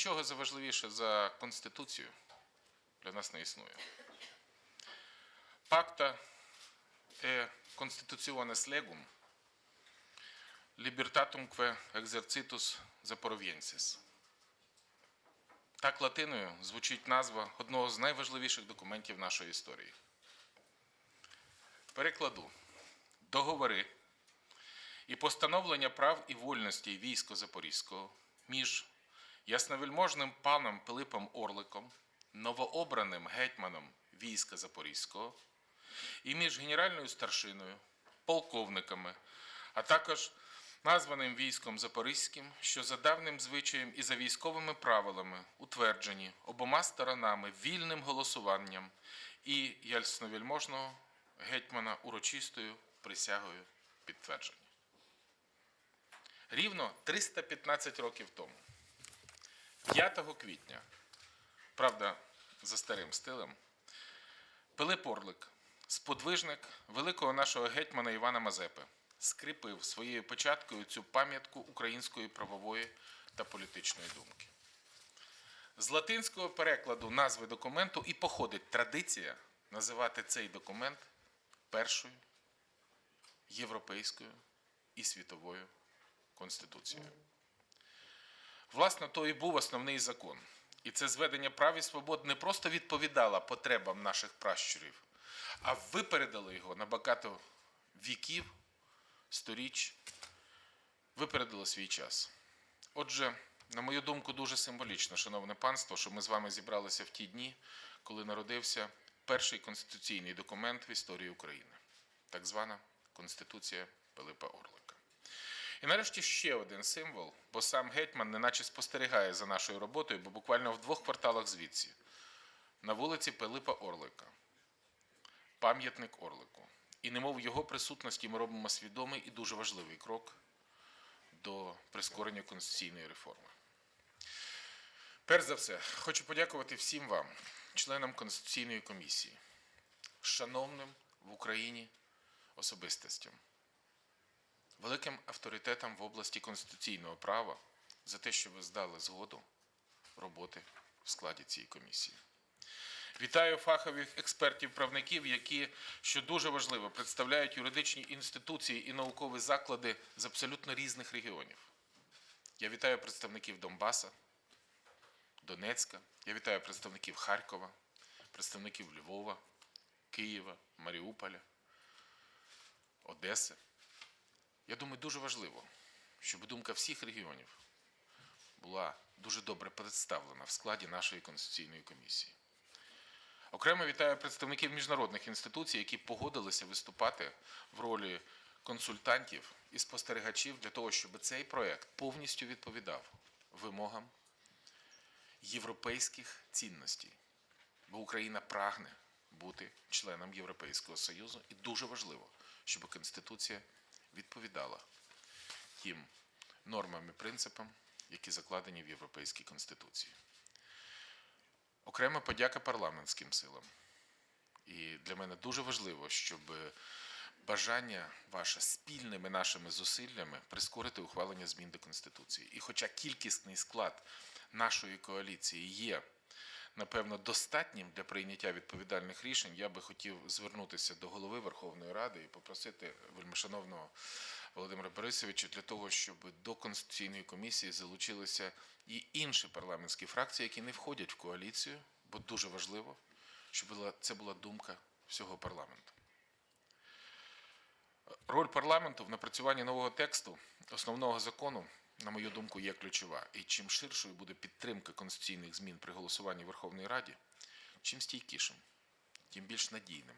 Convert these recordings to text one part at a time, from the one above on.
нічого заважливіше за Конституцію для нас не існує. Пакта е конституціонес легум libertatumque exercitus запоровєнсіс. Так латиною звучить назва одного з найважливіших документів нашої історії. Перекладу. Договори і постановлення прав і вольностей військо Запорізького між ясновельможним паном Пилипом Орликом, новообраним гетьманом війська Запорізького і між генеральною старшиною, полковниками, а також названим військом Запорізьким, що за давним звичаєм і за військовими правилами утверджені обома сторонами вільним голосуванням і ясновельможного гетьмана урочистою присягою підтверджені. Рівно 315 років тому, 5 квітня, правда, за старим стилем, Пилип Орлик, сподвижник великого нашого гетьмана Івана Мазепи, скріпив своєю печаткою цю пам'ятку української правової та політичної думки. З латинського перекладу назви документу і походить традиція називати цей документ першою європейською і світовою конституцією. Власне, то і був основний закон. І це зведення прав і свобод не просто відповідало потребам наших пращурів, а випередило його на багато віків, сторіч, випередило свій час. Отже, на мою думку, дуже символічно, шановне панство, що ми з вами зібралися в ті дні, коли народився перший конституційний документ в історії України, так звана Конституція Пилипа Орлика. І нарешті ще один символ, бо сам гетьман неначе спостерігає за нашою роботою, бо буквально в двох кварталах звідси, на вулиці Пилипа Орлика, пам'ятник Орлику. І немов його присутності ми робимо свідомий і дуже важливий крок до прискорення конституційної реформи. Перш за все, хочу подякувати всім вам, членам Конституційної комісії, шановним в Україні особистостям, великим авторитетам в області конституційного права за те, що ви здали згоду роботи в складі цієї комісії. Вітаю фахових експертів-правників, які, що дуже важливо, представляють юридичні інституції і наукові заклади з абсолютно різних регіонів. Я вітаю представників Донбаса, Донецька, я вітаю представників Харкова, представників Львова, Києва, Маріуполя, Одеси. Я думаю, дуже важливо, щоб думка всіх регіонів була дуже добре представлена в складі нашої конституційної комісії. Окремо вітаю представників міжнародних інституцій, які погодилися виступати в ролі консультантів і спостерігачів для того, щоб цей проект повністю відповідав вимогам європейських цінностей. Бо Україна прагне бути членом Європейського Союзу, і дуже важливо, щоб Конституція відповідала тим нормам і принципам, які закладені в Європейській Конституції. Окрема подяка парламентським силам. І для мене дуже важливо, щоб бажання ваше спільними нашими зусиллями прискорити ухвалення змін до Конституції. І хоча кількісний склад нашої коаліції є, напевно, достатнім для прийняття відповідальних рішень, я би хотів звернутися до голови Верховної Ради і попросити вельмишановного Володимира Борисовича для того, щоб до Конституційної комісії залучилися і інші парламентські фракції, які не входять в коаліцію, бо дуже важливо, щоб це була думка всього парламенту. Роль парламенту в напрацюванні нового тексту основного закону, на мою думку, є ключова. І чим ширшою буде підтримка конституційних змін при голосуванні в Верховній Раді, чим стійкішим, тим більш надійним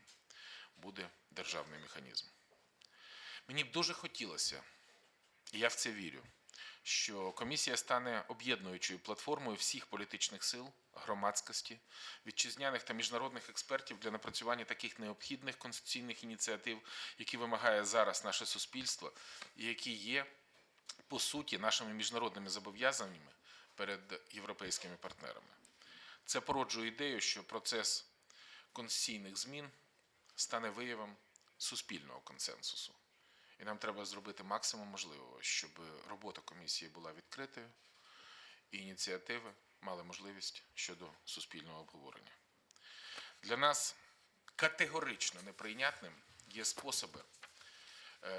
буде державний механізм. Мені б дуже хотілося, і я в це вірю, що комісія стане об'єднуючою платформою всіх політичних сил, громадськості, вітчизняних та міжнародних експертів для напрацювання таких необхідних конституційних ініціатив, які вимагає зараз наше суспільство, і які є по суті нашими міжнародними зобов'язаннями перед європейськими партнерами. Це породжує ідею, що процес конституційних змін стане виявом суспільного консенсусу. І нам треба зробити максимум можливого, щоб робота комісії була відкритою, і ініціативи мали можливість щодо суспільного обговорення. Для нас категорично неприйнятним є способи,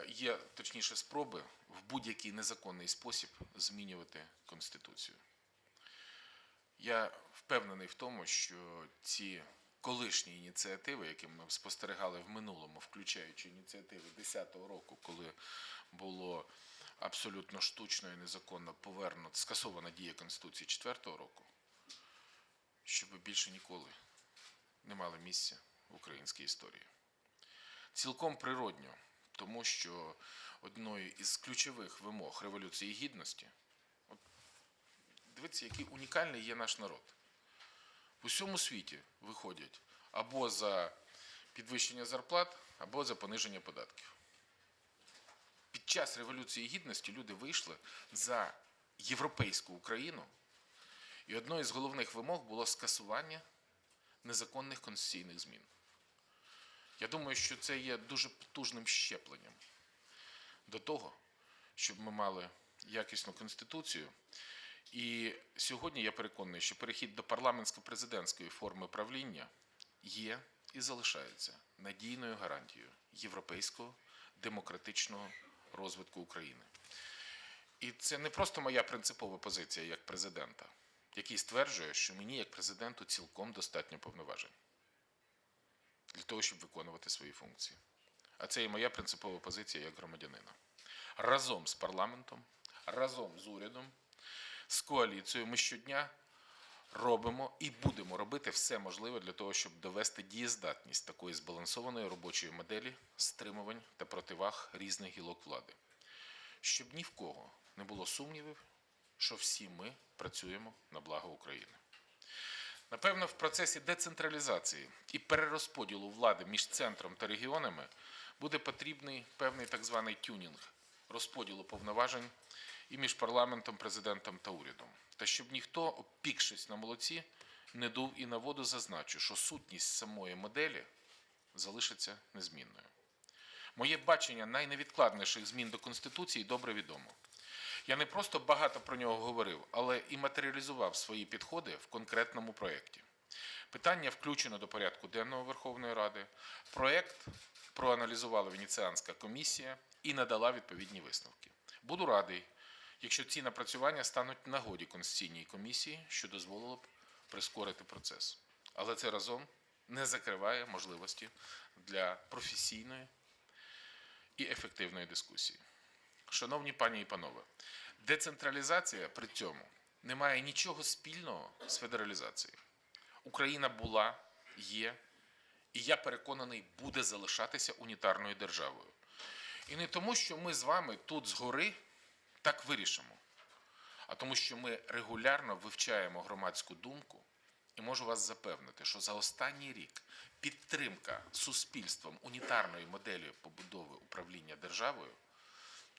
є точніше спроби в будь-який незаконний спосіб змінювати Конституцію. Я впевнений в тому, що ці колишні ініціативи, які ми спостерігали в минулому, включаючи ініціативи 2010 року, коли було абсолютно штучно і незаконно повернуто, скасована дія Конституції 2004 року, щоб більше ніколи не мали місця в українській історії. Цілком природньо, тому що одною із ключових вимог Революції Гідності от дивіться, який унікальний є наш народ. В усьому світі виходять або за підвищення зарплат, або за пониження податків. Під час Революції Гідності люди вийшли за європейську Україну, і одною з головних вимог було скасування незаконних конституційних змін. Я думаю, що це є дуже потужним щепленням до того, щоб ми мали якісну конституцію. І сьогодні я переконаний, що перехід до парламентсько-президентської форми правління є і залишається надійною гарантією європейського демократичного розвитку України. І це не просто моя принципова позиція як президента, який стверджує, що мені, як президенту, цілком достатньо повноважень для того, щоб виконувати свої функції. А це і моя принципова позиція як громадянина. Разом з парламентом, разом з урядом, з коаліцією ми щодня робимо і будемо робити все можливе для того, щоб довести дієздатність такої збалансованої робочої моделі стримувань та противаг різних гілок влади, щоб ні в кого не було сумнівів, що всі ми працюємо на благо України. Напевно, в процесі децентралізації і перерозподілу влади між центром та регіонами буде потрібний певний так званий тюнінг розподілу повноважень і між парламентом, президентом та урядом. Та щоб ніхто, опікшись на молоці, не дув і на воду зазначу, що сутність самої моделі залишиться незмінною. Моє бачення найневідкладніших змін до Конституції добре відомо. Я не просто багато про нього говорив, але і матеріалізував свої підходи в конкретному проєкті. Питання включено до порядку денного Верховної Ради. Проєкт проаналізувала Венеціанська комісія і надала відповідні висновки. Буду радий, якщо ці напрацювання стануть нагоді Конституційній комісії, що дозволило б прискорити процес. Але це разом не закриває можливості для професійної і ефективної дискусії. Шановні пані і панове, децентралізація при цьому не має нічого спільного з федералізацією. Україна була, є, і я переконаний, буде залишатися унітарною державою. І не тому, що ми з вами тут згори так вирішимо, а тому, що ми регулярно вивчаємо громадську думку і можу вас запевнити, що за останній рік підтримка суспільством унітарної моделі побудови управління державою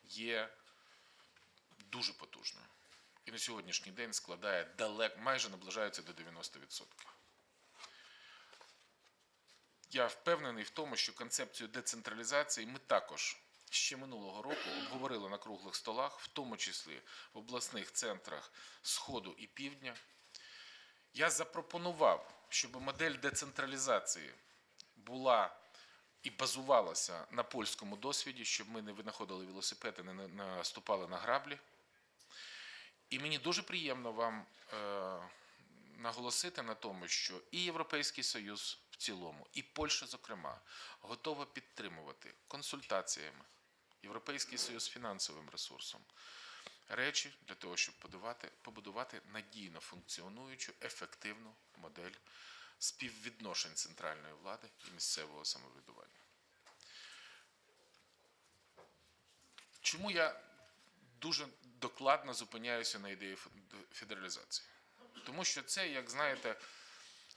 є дуже потужною. І на сьогоднішній день складає далеко, майже наближається до 90%. Я впевнений в тому, що концепцію децентралізації ми також ще минулого року обговорили на круглих столах, в тому числі в обласних центрах Сходу і Півдня. Я запропонував, щоб модель децентралізації була і базувалася на польському досвіді, щоб ми не винаходили велосипеди, не наступали на граблі. І мені дуже приємно вам е, наголосити на тому, що і Європейський Союз в цілому, і Польща, зокрема, готова підтримувати консультаціями Європейський Союз фінансовим ресурсом речі для того, щоб побудувати, побудувати надійно функціонуючу, ефективну модель співвідношень центральної влади і місцевого самоврядування. Чому я дуже докладно зупиняюся на ідеї федералізації? Тому що це, як знаєте,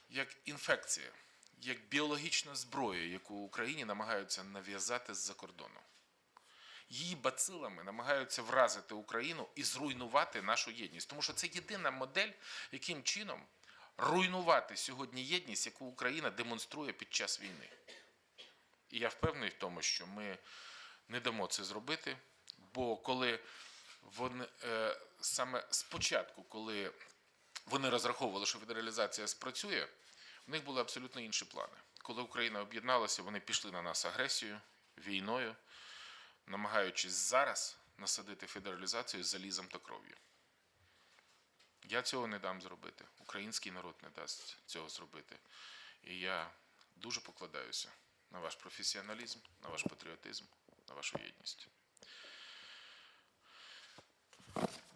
як інфекція, як біологічна зброя, яку Україні намагаються нав'язати з-за кордону. Її бацилами намагаються вразити Україну і зруйнувати нашу єдність. Тому що це єдина модель, яким чином руйнувати сьогодні єдність, яку Україна демонструє під час війни. І я впевнений в тому, що ми не дамо це зробити, бо коли вони, е, саме спочатку, коли вони розраховували, що федералізація спрацює, в них були абсолютно інші плани. Коли Україна об'єдналася, вони пішли на нас агресією, війною, намагаючись зараз насадити федералізацію залізом та кров'ю. Я цього не дам зробити. Український народ не дасть цього зробити. І я дуже покладаюся на ваш професіоналізм, на ваш патріотизм, на вашу єдність.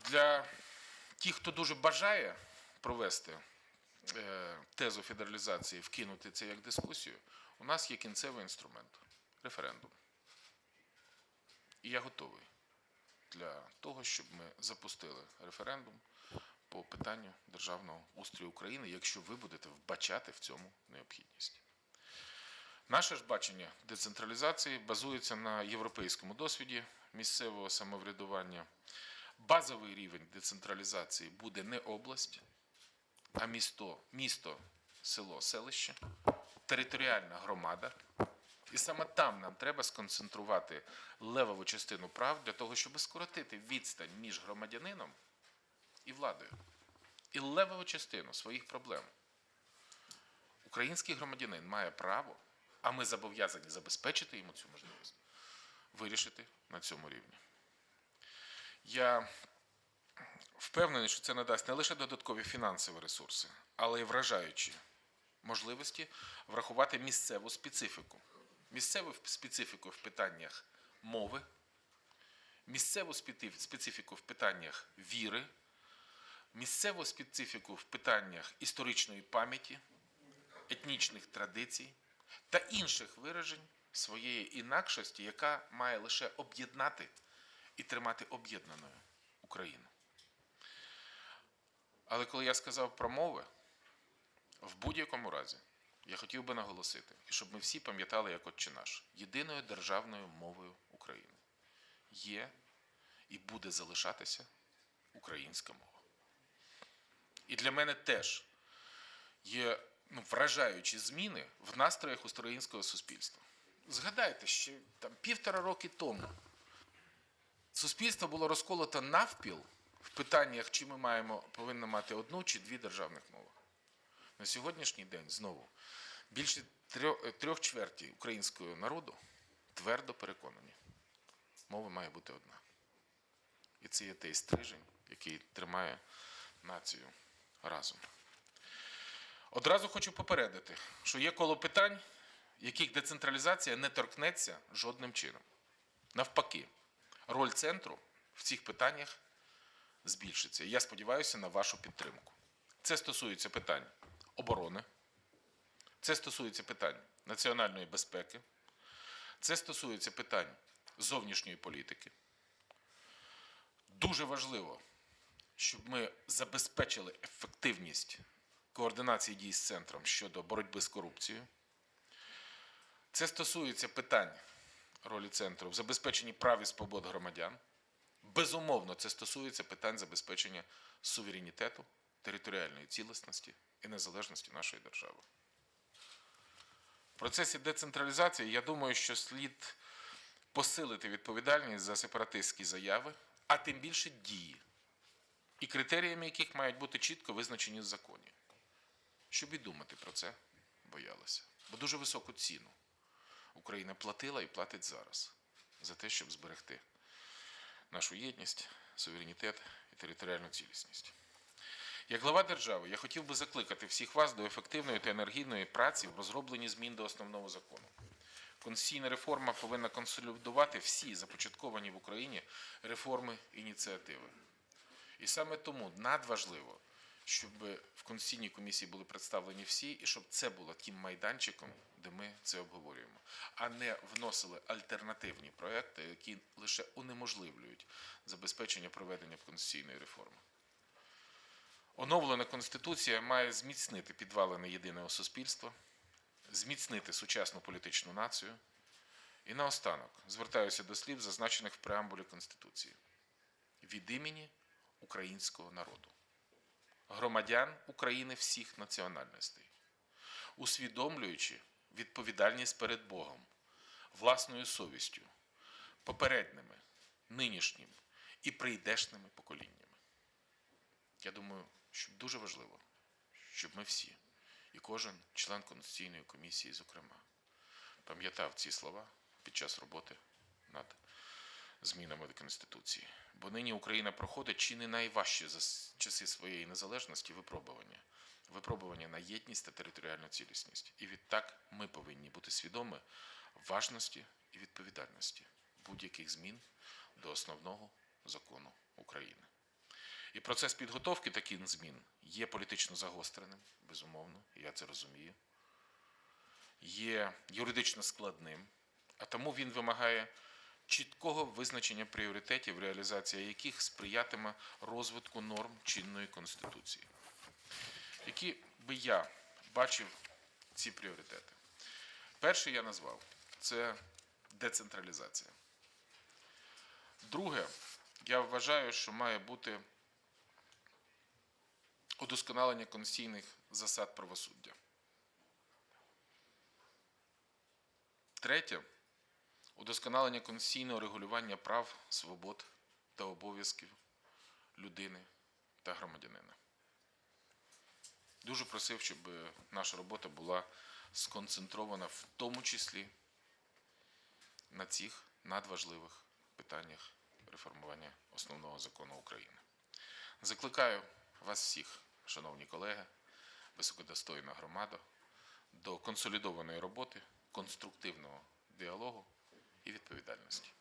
Для тих, хто дуже бажає провести е, тезу федералізації, вкинути це як дискусію, у нас є кінцевий інструмент референдум. І я готовий для того, щоб ми запустили референдум по питанню державного устрою України, якщо ви будете вбачати в цьому необхідність. Наше ж бачення децентралізації базується на європейському досвіді місцевого самоврядування. Базовий рівень децентралізації буде не область, а місто, місто, село, селище, територіальна громада. І саме там нам треба сконцентрувати левову частину прав для того, щоб скоротити відстань між громадянином і владою. І левову частину своїх проблем. Український громадянин має право, а ми зобов'язані забезпечити йому цю можливість, вирішити на цьому рівні. Я впевнений, що це надасть не лише додаткові фінансові ресурси, але й вражаючі можливості врахувати місцеву специфіку. Місцеву специфіку в питаннях мови, місцеву специфіку в питаннях віри, місцеву специфіку в питаннях історичної пам'яті, етнічних традицій та інших виражень своєї інакшості, яка має лише об'єднати і тримати об'єднаною Україну. Але коли я сказав про мови, в будь-якому разі я хотів би наголосити, і щоб ми всі пам'ятали, як отче наш, єдиною державною мовою України є і буде залишатися українська мова. І для мене теж є ну, вражаючі зміни в настроях українського суспільства. Згадайте, ще там півтора роки тому суспільство було розколото навпіл в питаннях, чи ми маємо, повинні мати одну чи дві державних мови. На сьогоднішній день знову більше трьох, трьох чвертій українського народу твердо переконані, мова має бути одна. І це є той стрижень, який тримає націю разом. Одразу хочу попередити, що є коло питань, яких децентралізація не торкнеться жодним чином. Навпаки, роль центру в цих питаннях збільшиться. І я сподіваюся на вашу підтримку. Це стосується питань оборони, це стосується питань національної безпеки, це стосується питань зовнішньої політики. Дуже важливо, щоб ми забезпечили ефективність координації дій з центром щодо боротьби з корупцією. Це стосується питань ролі центру в забезпеченні прав і свобод громадян. Безумовно, це стосується питань забезпечення суверенітету, територіальної цілісності і незалежності нашої держави. В процесі децентралізації я думаю, що слід посилити відповідальність за сепаратистські заяви, а тим більше дії, і критеріями яких мають бути чітко визначені в законі. Щоб і думати про це боялися. Бо дуже високу ціну Україна платила і платить зараз за те, щоб зберегти нашу єдність, суверенітет і територіальну цілісність. Як глава держави, я хотів би закликати всіх вас до ефективної та енергійної праці в розробленні змін до основного закону. Конституційна реформа повинна консолідувати всі започатковані в Україні реформи ініціативи. І саме тому надважливо, щоб в Конституційній комісії були представлені всі, і щоб це було тим майданчиком, де ми це обговорюємо, а не вносили альтернативні проекти, які лише унеможливлюють забезпечення проведення конституційної реформи. Оновлена Конституція має зміцнити підвалини єдиного суспільства, зміцнити сучасну політичну націю. І наостанок звертаюся до слів, зазначених в преамбулі Конституції від імені українського народу, громадян України всіх національностей, усвідомлюючи відповідальність перед Богом, власною совістю, попередніми, нинішніми і прийдешними поколіннями. Я думаю, щоб дуже важливо, щоб ми всі, і кожен член Конституційної комісії, зокрема, пам'ятав ці слова під час роботи над змінами до Конституції. Бо нині Україна проходить чи не найважче за часи своєї незалежності випробування. Випробування на єдність та територіальну цілісність. І відтак ми повинні бути свідомі важності і відповідальності будь-яких змін до основного закону України. І процес підготовки таких змін є політично загостреним, безумовно, я це розумію. Є юридично складним, а тому він вимагає чіткого визначення пріоритетів, реалізація яких сприятиме розвитку норм чинної Конституції. Які би я бачив ці пріоритети? Перший я назвав це децентралізація. Друге, я вважаю, що має бути удосконалення конституційних засад правосуддя. Третє удосконалення конституційного регулювання прав, свобод та обов'язків людини та громадянина. Дуже просив, щоб наша робота була сконцентрована в тому числі на цих надважливих питаннях реформування основного закону України. Закликаю вас всіх, шановні колеги, високодостойна громада, до консолідованої роботи, конструктивного діалогу і відповідальності.